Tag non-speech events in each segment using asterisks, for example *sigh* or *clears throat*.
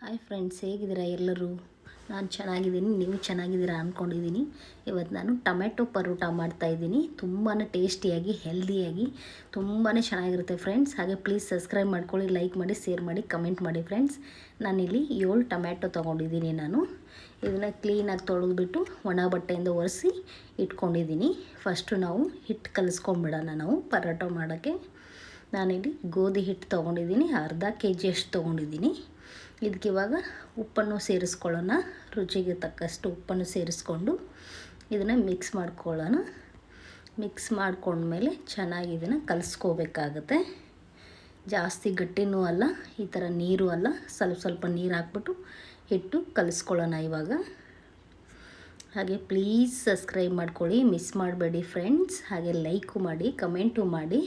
Hi friends ಹೇಗಿದ್ದೀರಾ ಎಲ್ಲರೂ? ನಾನು ಚೆನ್ನಾಗಿದ್ದೀನಿ, ನೀವು ಚೆನ್ನಾಗಿದ್ದೀರಾ ಅಂದ್ಕೊಂಡಿದ್ದೀನಿ ಇವತ್ತು ನಾನು ಟೊಮೆಟೊ ಪರೋಟ ಮಾಡ್ತಾಯಿದ್ದೀನಿ ತುಂಬಾ ಟೇಸ್ಟಿಯಾಗಿ, ಹೆಲ್ದಿಯಾಗಿ ತುಂಬಾ ಚೆನ್ನಾಗಿರುತ್ತೆ ಫ್ರೆಂಡ್ಸ್ ಹಾಗೆ ಪ್ಲೀಸ್ ಸಬ್ಸ್ಕ್ರೈಬ್ ಮಾಡ್ಕೊಳ್ಳಿ ಲೈಕ್ ಮಾಡಿ ಶೇರ್ ಮಾಡಿ ಕಮೆಂಟ್ ಮಾಡಿ ಫ್ರೆಂಡ್ಸ್ ನಾನಿಲ್ಲಿ ಏಳು ಟೊಮೆಟೊ ತೊಗೊಂಡಿದ್ದೀನಿ ನಾನು. ಇದನ್ನು ಕ್ಲೀನಾಗಿ ತೊಳೆದ್ಬಿಟ್ಟು ಒಣ ಬಟ್ಟೆಯಿಂದ ಒರೆಸಿ ಇಟ್ಕೊಂಡಿದ್ದೀನಿ. ಫಸ್ಟು ನಾವು ಹಿಟ್ಟು ಕಲಿಸ್ಕೊಂಬಿಡೋಣ ನಾವು ಪರೋಟ ಮಾಡೋಕ್ಕೆ. ನಾನಿಲ್ಲಿ ಗೋಧಿ ಹಿಟ್ಟು ತೊಗೊಂಡಿದ್ದೀನಿ, ಅರ್ಧ ಕೆ ಜಿಯಷ್ಟು ತೊಗೊಂಡಿದ್ದೀನಿ. ಇದಕ್ಕೆ ಇವಾಗ ಉಪ್ಪನ್ನು ಸೇರಿಸ್ಕೊಳ್ಳೋಣ. ರುಚಿಗೆ ತಕ್ಕಷ್ಟು ಉಪ್ಪನ್ನು ಸೇರಿಸ್ಕೊಂಡು ಇದನ್ನು ಮಿಕ್ಸ್ ಮಾಡ್ಕೊಳ್ಳೋಣ. ಮಿಕ್ಸ್ ಮಾಡ್ಕೊಂಡ್ಮೇಲೆ ಚೆನ್ನಾಗಿ ಇದನ್ನು ಕಲಿಸ್ಕೋಬೇಕಾಗತ್ತೆ. ಜಾಸ್ತಿ ಗಟ್ಟಿನೂ ಅಲ್ಲ, ಈ ಥರ ನೀರು ಅಲ್ಲ. ಸ್ವಲ್ಪ ಸ್ವಲ್ಪ ನೀರು ಹಾಕ್ಬಿಟ್ಟು ಹಿಟ್ಟು ಕಲಿಸ್ಕೊಳ್ಳೋಣ ಇವಾಗ. ಹಾಗೆ ಪ್ಲೀಸ್ ಸಬ್ಸ್ಕ್ರೈಬ್ ಮಾಡ್ಕೊಳ್ಳಿ ಮಿಸ್ ಮಾಡಬೇಡಿ ಫ್ರೆಂಡ್ಸ್ ಹಾಗೆ ಲೈಕು ಮಾಡಿ ಕಮೆಂಟು ಮಾಡಿ.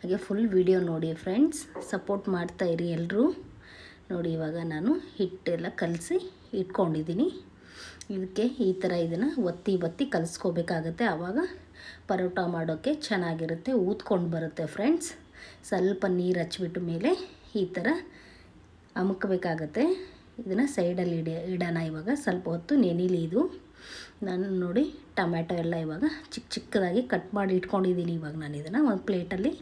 ಹಾಗೆ ಫುಲ್ ವಿಡಿಯೋ ನೋಡಿ ಫ್ರೆಂಡ್ಸ್ ಸಪೋರ್ಟ್ ಮಾಡ್ತಾಯಿರಿ ಎಲ್ಲರೂ ನೋಡಿ, ಇವಾಗ ನಾನು ಹಿಟ್ಟೆಲ್ಲ ಕಲಸಿ ಇಟ್ಕೊಂಡಿದ್ದೀನಿ. ಇದಕ್ಕೆ ಈ ಥರ ಇದನ್ನು ಒತ್ತಿ ಒತ್ತಿ ಕಲಿಸ್ಕೋಬೇಕಾಗತ್ತೆ. ಆವಾಗ ಪರೋಟ ಮಾಡೋಕ್ಕೆ ಚೆನ್ನಾಗಿರುತ್ತೆ, ಊದ್ಕೊಂಡು ಬರುತ್ತೆ ಫ್ರೆಂಡ್ಸ್. ಸ್ವಲ್ಪ ನೀರು ಹಚ್ಬಿಟ್ಟ ಮೇಲೆ ಈ ಥರ ಅಮುಕಬೇಕಾಗತ್ತೆ. ಇದನ್ನು ಸೈಡಲ್ಲಿ ಇಡ, ಇಡೋಣ ಇವಾಗ. ಸ್ವಲ್ಪ ಹೊತ್ತು ನೆನಿಲಿ ಇದು. ನಾನು ನೋಡಿ ಟೊಮ್ಯಾಟೊ ಎಲ್ಲ ಇವಾಗ ಚಿಕ್ಕ ಚಿಕ್ಕದಾಗಿ ಕಟ್ ಮಾಡಿ ಇಟ್ಕೊಂಡಿದ್ದೀನಿ ಇವಾಗ ನಾನು ಇದನ್ನು. ಒಂದು ಪ್ಲೇಟಲ್ಲಿ,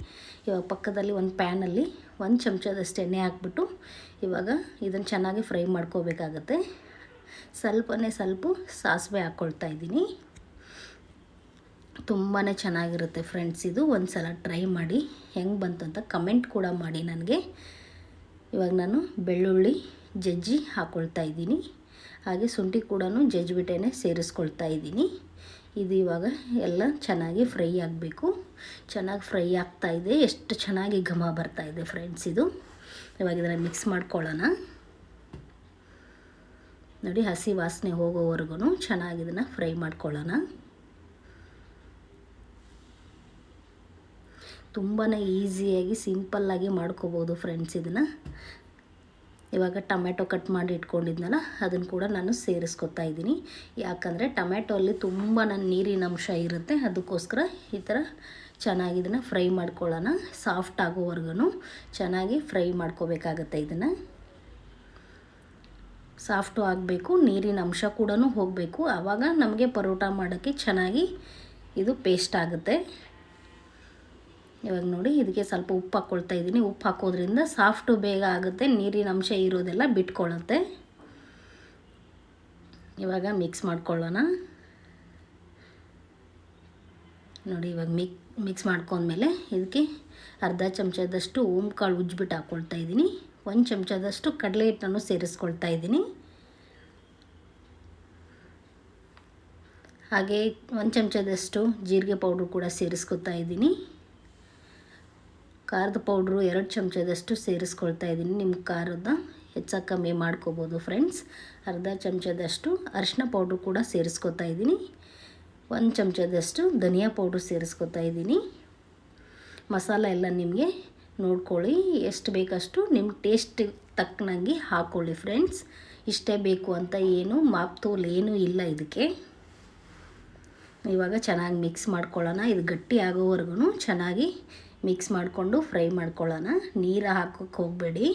ಇವಾಗ ಪಕ್ಕದಲ್ಲಿ ಒಂದು ಪ್ಯಾನಲ್ಲಿ ಒಂದು ಚಮಚದಷ್ಟು ಎಣ್ಣೆ ಹಾಕ್ಬಿಟ್ಟು ಇವಾಗ ಇದನ್ನು ಚೆನ್ನಾಗಿ ಫ್ರೈ ಮಾಡ್ಕೋಬೇಕಾಗತ್ತೆ. ಸ್ವಲ್ಪನೇ ಸ್ವಲ್ಪ ಸಾಸಿವೆ ಹಾಕ್ಕೊಳ್ತಾ ಇದ್ದೀನಿ. ತುಂಬಾ ಚೆನ್ನಾಗಿರುತ್ತೆ ಫ್ರೆಂಡ್ಸ್ ಇದು. ಒಂದು ಸಲ ಟ್ರೈ ಮಾಡಿ. ಹೆಂಗೆ ಬಂತಂತ ಕಮೆಂಟ್ ಕೂಡ ಮಾಡಿ ನನಗೆ. ಇವಾಗ ನಾನು ಬೆಳ್ಳುಳ್ಳಿ, ಜಜ್ಜಿ ಹಾಕ್ಕೊಳ್ತಾ ಇದ್ದೀನಿ. ಹಾಗೆ ಶುಂಠಿ ಕೂಡ ಜಜ್ಜಿಬಿಟ್ಟೇ ಸೇರಿಸ್ಕೊಳ್ತಾ ಇದ್ದೀನಿ. ಇದು ಇವಾಗ ಎಲ್ಲ ಚೆನ್ನಾಗಿ ಫ್ರೈ ಆಗಬೇಕು. ಚೆನ್ನಾಗಿ ಫ್ರೈ ಆಗ್ತಾ ಇದೆ. ಎಷ್ಟು ಚೆನ್ನಾಗಿ ಘಮ ಇದೆ ಫ್ರೆಂಡ್ಸ್ ಇದು. ಇವಾಗ ಇದನ್ನು ಮಿಕ್ಸ್ ಮಾಡ್ಕೊಳ್ಳೋಣ. ನೋಡಿ ಹಸಿ ವಾಸನೆ ಹೋಗೋವರೆಗೂ ಚೆನ್ನಾಗಿ ಇದನ್ನು ಫ್ರೈ ಮಾಡ್ಕೊಳ್ಳೋಣ. ತುಂಬಾ ಈಸಿಯಾಗಿ ಸಿಂಪಲ್ಲಾಗಿ ಮಾಡ್ಕೋಬೋದು ಫ್ರೆಂಡ್ಸ್ ಇದನ್ನು. ಇವಾಗ ಟೊಮೆಟೊ ಕಟ್ ಮಾಡಿ ಇಟ್ಕೊಂಡಿದ್ನಲ್ಲ, ಅದನ್ನು ಕೂಡ ನಾನು ಸೇರಿಸ್ಕೊತಾ ಇದ್ದೀನಿ. ಯಾಕಂದರೆ ಟೊಮೆಟೊ ಅಲ್ಲಿ ತುಂಬ ನನ್ನ ನೀರಿನ ಅಂಶ ಇರುತ್ತೆ, ಅದಕ್ಕೋಸ್ಕರ ಈ ಥರ ಚೆನ್ನಾಗಿ ಇದನ್ನು ಫ್ರೈ ಮಾಡ್ಕೊಳ್ಳೋಣ. ಸಾಫ್ಟ್ ಆಗೋವರೆಗೂ ಚೆನ್ನಾಗಿ ಫ್ರೈ ಮಾಡ್ಕೋಬೇಕಾಗತ್ತೆ ಇದನ್ನು. ಸಾಫ್ಟು ಆಗಬೇಕು, ನೀರಿನ ಅಂಶ ಕೂಡ ಹೋಗಬೇಕು. ಆವಾಗ ನಮಗೆ ಪರೋಟ ಮಾಡೋಕ್ಕೆ ಚೆನ್ನಾಗಿ ಇದು ಪೇಸ್ಟ್ ಆಗುತ್ತೆ. ಇವಾಗ ನೋಡಿ ಇದಕ್ಕೆ ಸ್ವಲ್ಪ ಉಪ್ಪು ಹಾಕ್ಕೊಳ್ತಾ ಇದ್ದೀನಿ. ಉಪ್ಪು ಹಾಕೋದ್ರಿಂದ ಸಾಫ್ಟು ಬೇಗ ಆಗುತ್ತೆ, ನೀರಿನ ಅಂಶ ಇರೋದೆಲ್ಲ ಬಿಟ್ಕೊಳ್ಳುತ್ತೆ. ಇವಾಗ ಮಿಕ್ಸ್ ಮಾಡ್ಕೊಳ್ಳೋಣ. ನೋಡಿ ಇವಾಗ ಮಿಕ್, ಮಿಕ್ಸ್ ಮಾಡ್ಕೊಂಡ್ಮೇಲೆ ಇದಕ್ಕೆ ಅರ್ಧ ಚಮಚದಷ್ಟು ಓಮ್ ಕಾಳು ಉಜ್ಜಿಬಿಟ್ಟು ಹಾಕ್ಕೊಳ್ತಾ ಇದ್ದೀನಿ. ಒಂದು ಚಮಚದಷ್ಟು ಕಡಲೆ ಹಿಟ್ಟನ್ನು ಸೇರಿಸ್ಕೊಳ್ತಾ ಇದ್ದೀನಿ. ಹಾಗೆ ಒಂದು ಚಮಚದಷ್ಟು ಜೀರಿಗೆ ಪೌಡ್ರು ಕೂಡ ಸೇರಿಸ್ಕೊತಾ ಇದ್ದೀನಿ. ಖಾರದ ಪೌಡ್ರು ಎರಡು ಚಮಚದಷ್ಟು ಸೇರಿಸ್ಕೊಳ್ತಾ ಇದ್ದೀನಿ. ನಿಮ್ಮ ಖಾರದ ಹೆಚ್ಚು ಕಮ್ಮಿ ಮಾಡ್ಕೋಬೋದು ಫ್ರೆಂಡ್ಸ್. ಅರ್ಧ ಚಮಚದಷ್ಟು ಅರಿಶಿನ ಪೌಡ್ರು ಕೂಡ ಸೇರಿಸ್ಕೊತಾ ಇದ್ದೀನಿ. ಒಂದು ಚಮಚದಷ್ಟು ಧನಿಯಾ ಪೌಡ್ರು ಸೇರಿಸ್ಕೊತಾ ಇದ್ದೀನಿ. ಮಸಾಲ ಎಲ್ಲ ನಿಮಗೆ ನೋಡ್ಕೊಳ್ಳಿ. ಎಷ್ಟು ಬೇಕಷ್ಟು ನಿಮ್ಮ ಟೇಸ್ಟ್ ತಕ್ಕನಾಗಿ ಹಾಕ್ಕೊಳ್ಳಿ ಫ್ರೆಂಡ್ಸ್. ಇಷ್ಟೇ ಬೇಕು ಅಂತ ಏನು ಮಾಪ್ತೋಲ್ ಏನೂ ಇಲ್ಲ ಇದಕ್ಕೆ. ಇವಾಗ ಚೆನ್ನಾಗಿ ಮಿಕ್ಸ್ ಮಾಡ್ಕೊಳ್ಳೋಣ. ಇದು ಗಟ್ಟಿ ಆಗೋವರೆಗೂ ಚೆನ್ನಾಗಿ ಮಿಕ್ಸ್ ಮಾಡಿಕೊಂಡು ಫ್ರೈ ಮಾಡ್ಕೊಳ್ಳೋಣ. ನೀರು ಹಾಕೋಕ್ಕೆ ಹೋಗಬೇಡಿ.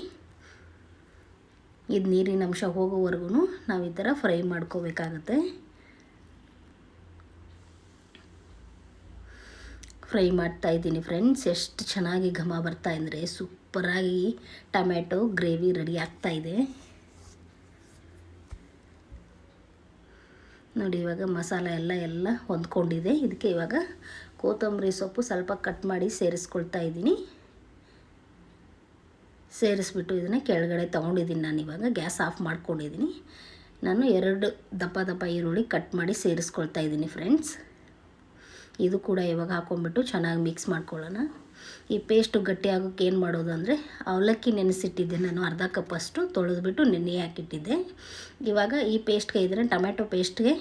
ಇದು ನೀರಿನ ಅಂಶ ಹೋಗೋವರೆಗೂ ನಾವು ಈ ಥರ ಫ್ರೈ ಮಾಡ್ಕೋಬೇಕಾಗತ್ತೆ. ಫ್ರೈ ಮಾಡ್ತಾ ಇದ್ದೀನಿ ಫ್ರೆಂಡ್ಸ್. ಎಷ್ಟು ಚೆನ್ನಾಗಿ ಘಮ ಬರ್ತಾ ಇದ್ದರೆ ಸೂಪರಾಗಿ ಟೊಮ್ಯಾಟೊ, ಗ್ರೇವಿ ರೆಡಿ ಆಗ್ತಾಯಿದೆ ನೋಡಿ ಇವಾಗ ಮಸಾಲೆ ಎಲ್ಲ ಎಲ್ಲ ಹೊಂದ್ಕೊಂಡಿದೆ. ಇದಕ್ಕೆ ಇವಾಗ ಕೊತ್ತಂಬರಿ ಸೊಪ್ಪು ಸ್ವಲ್ಪ ಕಟ್ ಮಾಡಿ ಸೇರಿಸ್ಕೊಳ್ತಾ ಇದ್ದೀನಿ. ಸೇರಿಸ್ಬಿಟ್ಟು ಇದನ್ನು ಕೆಳಗಡೆ ತೊಗೊಂಡಿದ್ದೀನಿ ನಾನು ಇವಾಗ. ಗ್ಯಾಸ್ ಆಫ್ ಮಾಡ್ಕೊಂಡಿದ್ದೀನಿ. ನಾನು ಎರಡು ದಪ್ಪ ದಪ್ಪ ಈರುಳ್ಳಿ ಕಟ್ ಮಾಡಿ ಸೇರಿಸ್ಕೊಳ್ತಾ ಇದ್ದೀನಿ ಫ್ರೆಂಡ್ಸ್. ಇದು ಕೂಡ ಇವಾಗ ಹಾಕ್ಕೊಂಬಿಟ್ಟು ಚೆನ್ನಾಗಿ ಮಿಕ್ಸ್ ಮಾಡ್ಕೊಳ್ಳೋಣ. ಈ ಪೇಸ್ಟು ಗಟ್ಟಿ ಆಗೋಕ್ಕೆ ಏನು ಮಾಡೋದು ಅಂದರೆ ಅವಲಕ್ಕಿ ನೆನೆಸಿಟ್ಟಿದ್ದೆ ನಾನು ಅರ್ಧ ಕಪ್ ಅಷ್ಟು, ತೊಳೆದ್ಬಿಟ್ಟು ನೆನೆ ಹಾಕಿಟ್ಟಿದ್ದೆ. ಇವಾಗ ಈ ಪೇಸ್ಟ್ಗೆ ಇದನ್ನು ಟೊಮೆಟೊ ಪೇಸ್ಟ್ಗೆ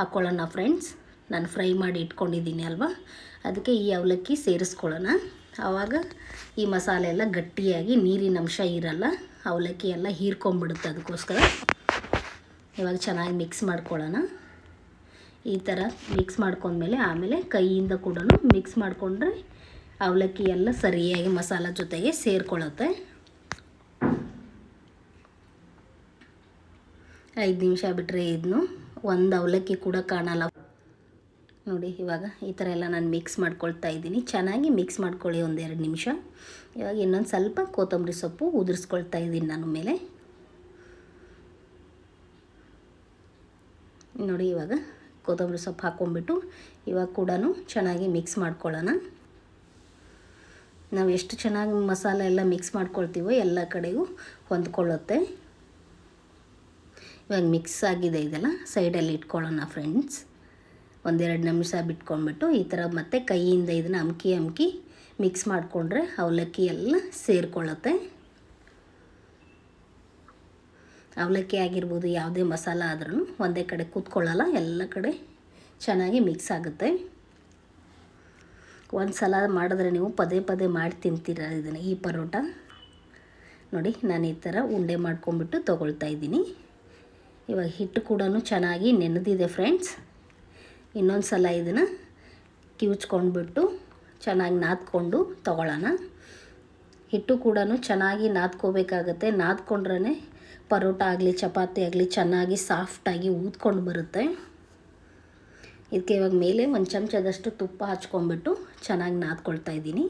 ಹಾಕ್ಕೊಳ್ಳೋಣ ಫ್ರೆಂಡ್ಸ್. ನಾನು ಫ್ರೈ ಮಾಡಿ ಇಟ್ಕೊಂಡಿದ್ದೀನಿ ಅಲ್ವಾ? ಅದಕ್ಕೆ ಈ ಅವಲಕ್ಕಿ ಸೇರಿಸ್ಕೊಳ್ಳೋಣ. ಆವಾಗ ಈ ಮಸಾಲೆ ಎಲ್ಲ ಗಟ್ಟಿಯಾಗಿ ನೀರಿನ ಅಂಶ ಇರಲ್ಲ ಅವಲಕ್ಕಿ ಎಲ್ಲ ಹೀರ್ಕೊಂಬಿಡುತ್ತೆ ಅದಕ್ಕೋಸ್ಕರ. ಇವಾಗ ಚೆನ್ನಾಗಿ ಮಿಕ್ಸ್ ಮಾಡ್ಕೊಳ್ಳೋಣ. ಈ ಥರ ಮಿಕ್ಸ್ ಮಾಡ್ಕೊಂಡ್ಮೇಲೆ ಆಮೇಲೆ ಕೈಯಿಂದ ಕೂಡ ಮಿಕ್ಸ್ ಮಾಡಿಕೊಂಡ್ರೆ ಅವಲಕ್ಕಿ ಎಲ್ಲ ಸರಿಯಾಗಿ ಮಸಾಲ ಜೊತೆಗೆ ಸೇರಿಕೊಳ್ಳುತ್ತೆ. ಐದು ನಿಮಿಷ ಬಿಟ್ಟರೆ ಇದನ್ನು ಒಂದು ಅವಲಕ್ಕಿ ಕೂಡ ಕಾಣಲ್ಲ. ನೋಡಿ, ಇವಾಗ ಈ ಥರ ಎಲ್ಲ ನಾನು ಮಿಕ್ಸ್ ಮಾಡ್ಕೊಳ್ತಾ ಇದ್ದೀನಿ. ಚೆನ್ನಾಗಿ ಮಿಕ್ಸ್ ಮಾಡ್ಕೊಳ್ಳಿ ಒಂದೆರಡು ನಿಮಿಷ. ಇವಾಗ ಇನ್ನೊಂದು ಸ್ವಲ್ಪ ಕೊತ್ತಂಬರಿ ಸೊಪ್ಪು ಉದುರಿಸ್ಕೊಳ್ತಾ ಇದ್ದೀನಿ ನಾನು ಮೇಲೆ. ನೋಡಿ, ಇವಾಗ ಕೊತ್ತಂಬರಿ ಸೊಪ್ಪು ಹಾಕ್ಕೊಂಬಿಟ್ಟು ಇವಾಗ ಕೂಡ ಚೆನ್ನಾಗಿ ಮಿಕ್ಸ್ ಮಾಡ್ಕೊಳ್ಳೋಣ. ನಾವು ಎಷ್ಟು ಚೆನ್ನಾಗಿ ಮಸಾಲೆ ಎಲ್ಲ ಮಿಕ್ಸ್ ಮಾಡ್ಕೊಳ್ತೀವೋ ಎಲ್ಲ ಕಡೆಗೂ ಹೊಂದ್ಕೊಳ್ಳುತ್ತೆ. ಇವಾಗ ಮಿಕ್ಸ್ ಆಗಿದೆ ಇದೆಲ್ಲ. ಸೈಡಲ್ಲಿ ಇಟ್ಕೊಳ್ಳೋಣ ಫ್ರೆಂಡ್ಸ್ ಒಂದೆರಡು ನಿಮಿಷ ಬಿಟ್ಕೊಂಡ್ಬಿಟ್ಟು ಈ ಥರ ಮತ್ತೆ ಕೈಯಿಂದ ಇದನ್ನು ಅಮ್ಕಿ ಅಮ್ಕಿ ಮಿಕ್ಸ್ ಮಾಡಿಕೊಂಡ್ರೆ ಅವಲಕ್ಕಿ ಎಲ್ಲ ಸೇರಿಕೊಳ್ಳುತ್ತೆ. ಅವಲಕ್ಕಿ ಆಗಿರ್ಬೋದು ಯಾವುದೇ ಮಸಾಲ ಆದ್ರೂ ಒಂದೇ ಕಡೆ ಕೂತ್ಕೊಳ್ಳಲ್ಲ, ಎಲ್ಲ ಕಡೆ ಚೆನ್ನಾಗಿ ಮಿಕ್ಸ್ ಆಗುತ್ತೆ. ಒಂದು ಸಲ ಮಾಡಿದ್ರೆ ನೀವು ಪದೇ ಪದೇ ಮಾಡಿ ತಿಂತೀರ ಇದನ್ನು, ಈ ಪರೋಟ? ನೋಡಿ, ನಾನು ಈ ಥರ ಉಂಡೆ ಮಾಡ್ಕೊಂಬಿಟ್ಟು ತೊಗೊಳ್ತಾ ಇದ್ದೀನಿ. ಇವಾಗ ಹಿಟ್ಟು ಕೂಡ ಚೆನ್ನಾಗಿ ನೆನೆದಿದೆ ಫ್ರೆಂಡ್ಸ್ ಇನ್ನೊಂದು ಸಲ ಇದನ್ನು ಕಿವುಚ್ಕೊಂಡ್ಬಿಟ್ಟು ಚೆನ್ನಾಗಿ ನಾದ್ಕೊಂಡು ತೊಗೊಳ್ಳೋಣ. ಹಿಟ್ಟು ಕೂಡ ಚೆನ್ನಾಗಿ ನಾದ್ಕೋಬೇಕಾಗತ್ತೆ. ನಾದ್ಕೊಂಡ್ರೆ ಪರೋಟ ಆಗಲಿ, ಚಪಾತಿ ಆಗಲಿ ಚೆನ್ನಾಗಿ ಸಾಫ್ಟಾಗಿ ಊದ್ಕೊಂಡು ಬರುತ್ತೆ. ಇದಕ್ಕೆ ಇವಾಗ ಮೇಲೆ ಒಂದು ಚಮಚದಷ್ಟು ತುಪ್ಪ ಹಚ್ಕೊಂಡ್ಬಿಟ್ಟು ಚೆನ್ನಾಗಿ ನಾದ್ಕೊಳ್ತಾ ಇದ್ದೀನಿ.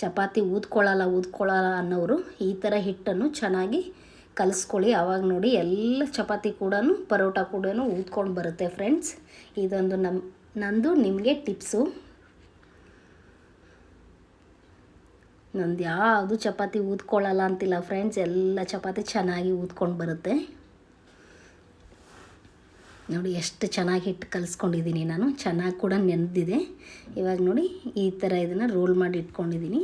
ಚಪಾತಿ ಊದ್ಕೊಳ್ಳಲ್ಲ ಊದ್ಕೊಳ್ಳಲ್ಲ ಅನ್ನೋರು ಈ ಥರ ಹಿಟ್ಟನ್ನು ಚೆನ್ನಾಗಿ ಕಲಿಸ್ಕೊಳ್ಳಿ. ಆವಾಗ ನೋಡಿ ಎಲ್ಲ ಚಪಾತಿ ಕೂಡ ಪರೋಟ ಕೂಡ ಊದ್ಕೊಂಡು ಬರುತ್ತೆ ಫ್ರೆಂಡ್ಸ್. ಇದೊಂದು ನಮ್ಮ ನಂದು ನಿಮಗೆ ಟಿಪ್ಸು. ನಂದು ಯಾವುದು ಚಪಾತಿ ಊದ್ಕೊಳ್ಳಲ್ಲ ಅಂತಿಲ್ಲ ಫ್ರೆಂಡ್ಸ್. ಎಲ್ಲ ಚಪಾತಿ ಚೆನ್ನಾಗಿ ಊದ್ಕೊಂಡು ಬರುತ್ತೆ. ನೋಡಿ ಎಷ್ಟು ಚೆನ್ನಾಗಿ ಹಿಟ್ಟು ಕಲಿಸ್ಕೊಂಡಿದ್ದೀನಿ ನಾನು. ಚೆನ್ನಾಗಿ ಕೂಡ ನೆನೆದಿದೆ. ಇವಾಗ ನೋಡಿ ಈ ಥರ ಇದನ್ನು ರೋಲ್ ಮಾಡಿ ಇಟ್ಕೊಂಡಿದ್ದೀನಿ.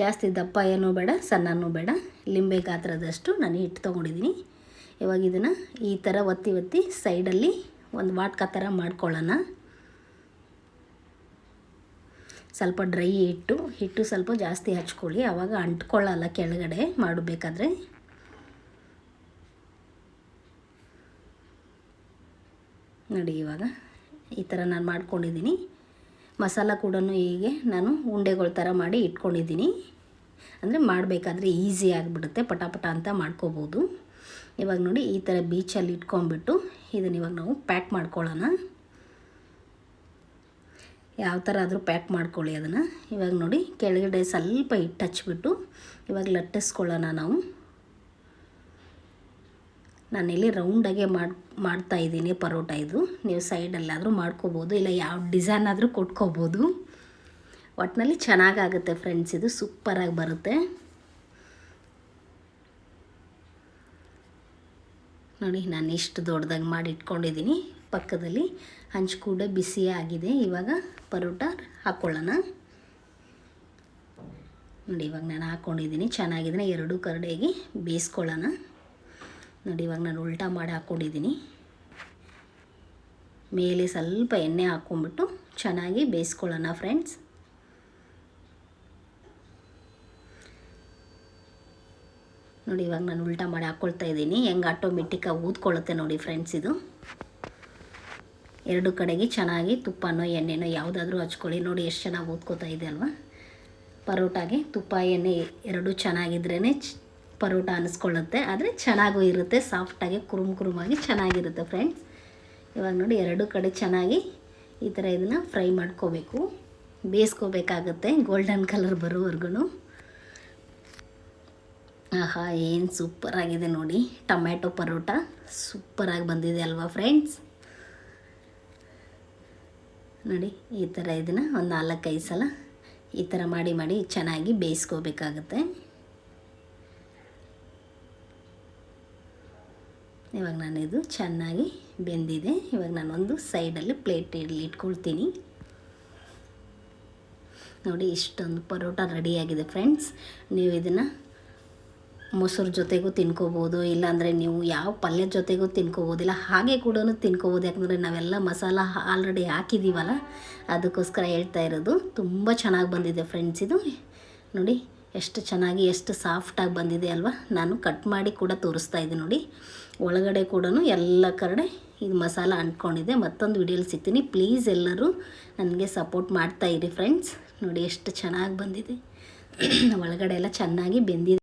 ಜಾಸ್ತಿ ದಪ್ಪ ಏನೂ ಬೇಡ, ಸಣ್ಣನೂ ಬೇಡ. ಲಿಂಬೆ ಗಾತ್ರದಷ್ಟು ನಾನು ಹಿಟ್ಟು ತೊಗೊಂಡಿದ್ದೀನಿ. ಇವಾಗ ಇದನ್ನು ಈ ಥರ ಒತ್ತಿ ಒತ್ತಿ ಸೈಡಲ್ಲಿ ಒಂದು ವಾಟ್ಕ ಥರ ಮಾಡ್ಕೊಳ್ಳೋಣ. ಸ್ವಲ್ಪ ಡ್ರೈ ಹಿಟ್ಟು ಹಿಟ್ಟು ಸ್ವಲ್ಪ ಜಾಸ್ತಿ ಹಚ್ಕೊಳ್ಳಿ. ಆವಾಗ ಅಂಟ್ಕೊಳ್ಳಲ್ಲ ಕೆಳಗಡೆ ಮಾಡಬೇಕಾದ್ರೆ. ನೋಡಿ ಇವಾಗ ಈ ಥರ ನಾನು ಮಾಡ್ಕೊಂಡಿದ್ದೀನಿ. ಮಸಾಲ ಕೂಡ ಹೀಗೆ ನಾನು ಉಂಡೆಗಳ ಥರ ಮಾಡಿ ಇಟ್ಕೊಂಡಿದ್ದೀನಿ. ಅಂದರೆ ಮಾಡಬೇಕಾದ್ರೆ ಈಸಿ ಆಗಿಬಿಡುತ್ತೆ, ಪಟಾಪಟ ಅಂತ ಮಾಡ್ಕೋಬೋದು. ಇವಾಗ ನೋಡಿ ಈ ಥರ ಬೀಚಲ್ಲಿ ಇಟ್ಕೊಂಡ್ಬಿಟ್ಟು ಇದನ್ನು ಇವಾಗ ನಾವು ಪ್ಯಾಕ್ ಮಾಡ್ಕೊಳ್ಳೋಣ. ಯಾವ ಥರ ಆದರೂ ಪ್ಯಾಕ್ ಮಾಡ್ಕೊಳ್ಳಿ ಅದನ್ನು. ಇವಾಗ ನೋಡಿ ಕೆಳಗಡೆ ಸ್ವಲ್ಪ ಹಿಟ್ಟು ಹಚ್ಬಿಟ್ಟು ಇವಾಗ ಲಟ್ಟಿಸ್ಕೊಳ್ಳೋಣ ನಾವು. ನಾನಿಲ್ಲಿ ರೌಂಡಾಗೆ ಮಾಡಿ, ಮಾಡ್ತಾ ಇದ್ದೀನಿ ಪರೋಟ ಇದು. ನೀವು ಸೈಡಲ್ಲಾದರೂ ಮಾಡ್ಕೋಬೋದು, ಇಲ್ಲ ಯಾವ ಡಿಸೈನ್ ಆದರೂ ಕೊಟ್ಕೋಬೋದು. ಒಟ್ಟಿನಲ್ಲಿ ಚೆನ್ನಾಗಾಗುತ್ತೆ ಫ್ರೆಂಡ್ಸ್ ಇದು, ಸೂಪರಾಗಿ ಬರುತ್ತೆ. ನೋಡಿ, ನಾನು ಇಷ್ಟು ದೊಡ್ಡದಾಗಿ ಮಾಡಿ ಇಟ್ಕೊಂಡಿದ್ದೀನಿ ಪಕ್ಕದಲ್ಲಿ ಹಂಚು ಕೂಡ ಬಿಸಿ ಆಗಿದೆ. ಇವಾಗ ಪರೋಟ ಹಾಕ್ಕೊಳ್ಳೋಣ ನೋಡಿ, ಇವಾಗ ನಾನು ಹಾಕ್ಕೊಂಡಿದ್ದೀನಿ ಚೆನ್ನಾಗಿದ್ದೀನಿ ಎರಡೂ ಕರಡಿಯಾಗಿ ಬೇಯಿಸ್ಕೊಳ್ಳೋಣ. ನೋಡಿ, ಇವಾಗ ನಾನು ಉಲ್ಟಾ ಮಾಡಿ ಹಾಕ್ಕೊಂಡಿದ್ದೀನಿ. ಮೇಲೆ ಸ್ವಲ್ಪ ಎಣ್ಣೆ ಹಾಕ್ಕೊಂಬಿಟ್ಟು ಚೆನ್ನಾಗಿ ಬೇಯಿಸ್ಕೊಳ್ಳೋಣ ಫ್ರೆಂಡ್ಸ್. ನೋಡಿ, ಇವಾಗ ನಾನು ಉಲ್ಟಾ ಮಾಡಿ ಹಾಕ್ಕೊಳ್ತಾ ಇದ್ದೀನಿ. ಹೆಂಗೆ ಆಟೋಮೆಟಿಕ್ಕಾಗಿ ಊದ್ಕೊಳ್ಳುತ್ತೆ ನೋಡಿ ಫ್ರೆಂಡ್ಸ್ ಇದು. ಎರಡು ಕಡೆಗೆ ಚೆನ್ನಾಗಿ ತುಪ್ಪನೋ ಎಣ್ಣೆನೋ ಯಾವುದಾದ್ರೂ ಹಚ್ಕೊಳ್ಳಿ. ನೋಡಿ, ಎಷ್ಟು ಚೆನ್ನಾಗಿ ಊದ್ಕೋತಾ ಇದೆ ಅಲ್ವಾ. ಪರೋಟಾಗೆ ತುಪ್ಪ, ಎಣ್ಣೆ ಎರಡೂ ಚೆನ್ನಾಗಿದ್ರೇ ಪರೋಟ ಅನಿಸ್ಕೊಳ್ಳುತ್ತೆ. ಆದರೆ ಚೆನ್ನಾಗೂ ಇರುತ್ತೆ. ಸಾಫ್ಟಾಗಿ ಕುರುಮ್ ಕುರುಮಾಗಿ ಚೆನ್ನಾಗಿರುತ್ತೆ ಫ್ರೆಂಡ್ಸ್ ಇವಾಗ ನೋಡಿ ಎರಡು ಕಡೆ ಚೆನ್ನಾಗಿ ಈ ಥರ ಇದನ್ನು ಫ್ರೈ ಮಾಡ್ಕೋಬೇಕು. ಬೇಯಿಸ್ಕೋಬೇಕಾಗತ್ತೆ. ಗೋಲ್ಡನ್ ಕಲರ್ ಬರೋವರೆಗೂ ಆಹಾ, ಏನು ಸೂಪರಾಗಿದೆ ನೋಡಿ. ಟೊಮ್ಯಾಟೊ ಪರೋಟ ಸೂಪರಾಗಿ ಬಂದಿದೆ ಅಲ್ವಾ ಫ್ರೆಂಡ್ಸ್ ನೋಡಿ, ಈ ಥರ ಇದನ್ನು ಒಂದು ನಾಲ್ಕೈದು ಸಲ ಈ ಥರ ಮಾಡಿ ಮಾಡಿ ಚೆನ್ನಾಗಿ ಬೇಯಿಸ್ಕೋಬೇಕಾಗತ್ತೆ. ಇವಾಗ ನಾನು ಇದು ಚೆನ್ನಾಗಿ ಬೆಂದಿದೆ. ಇವಾಗ ನಾನೊಂದು ಸೈಡಲ್ಲಿ ಪ್ಲೇಟಲ್ಲಿ ಇಟ್ಕೊಳ್ತೀನಿ. ನೋಡಿ, ಇಷ್ಟೊಂದು ಪರೋಟ ರೆಡಿಯಾಗಿದೆ ಫ್ರೆಂಡ್ಸ್. ನೀವು ಇದನ್ನು ಮೊಸರು ಜೊತೆಗೂ ತಿನ್ಕೋಬೋದು, ಇಲ್ಲಾಂದರೆ ನೀವು ಯಾವ ಪಲ್ಯದ ಜೊತೆಗೂ ತಿನ್ಕೋಬೋದಿಲ್ಲ ಹಾಗೆ ಕೂಡ ತಿನ್ಕೋಬೋದು. ಯಾಕಂದರೆ ನಾವೆಲ್ಲ ಮಸಾಲ ಆಲ್ರೆಡಿ ಹಾಕಿದ್ದೀವಲ್ಲ ಅದಕ್ಕೋಸ್ಕರ ಹೇಳ್ತಾ ಇರೋದು. ತುಂಬ ಚೆನ್ನಾಗಿ ಬಂದಿದೆ ಫ್ರೆಂಡ್ಸ್ ಇದು. ನೋಡಿ ಎಷ್ಟು ಚೆನ್ನಾಗಿ, ಎಷ್ಟು ಸಾಫ್ಟಾಗಿ ಬಂದಿದೆ ಅಲ್ವಾ? ನಾನು ಕಟ್ ಮಾಡಿ ಕೂಡ ತೋರಿಸ್ತಾ ಇದ್ದೀನಿ ನೋಡಿ. ಒಳಗಡೆ ಕೂಡ ಎಲ್ಲ ಕಡೆ ಇದು ಮಸಾಲ ಅಂಟ್ಕೊಂಡಿದೆ ಮತ್ತೊಂದು ವಿಡಿಯೋಲಿ ಸಿಗ್ತೀನಿ. ಪ್ಲೀಸ್ ಎಲ್ಲರೂ ನನಗೆ ಸಪೋರ್ಟ್ ಮಾಡ್ತಾ ಇರಿ ಫ್ರೆಂಡ್ಸ್ ನೋಡಿ ಎಷ್ಟು ಚೆನ್ನಾಗಿ ಬಂದಿದೆ. *clears throat* ಒಳಗಡೆ ಎಲ್ಲ ಚೆನ್ನಾಗಿ ಬೆಂದಿದೆ.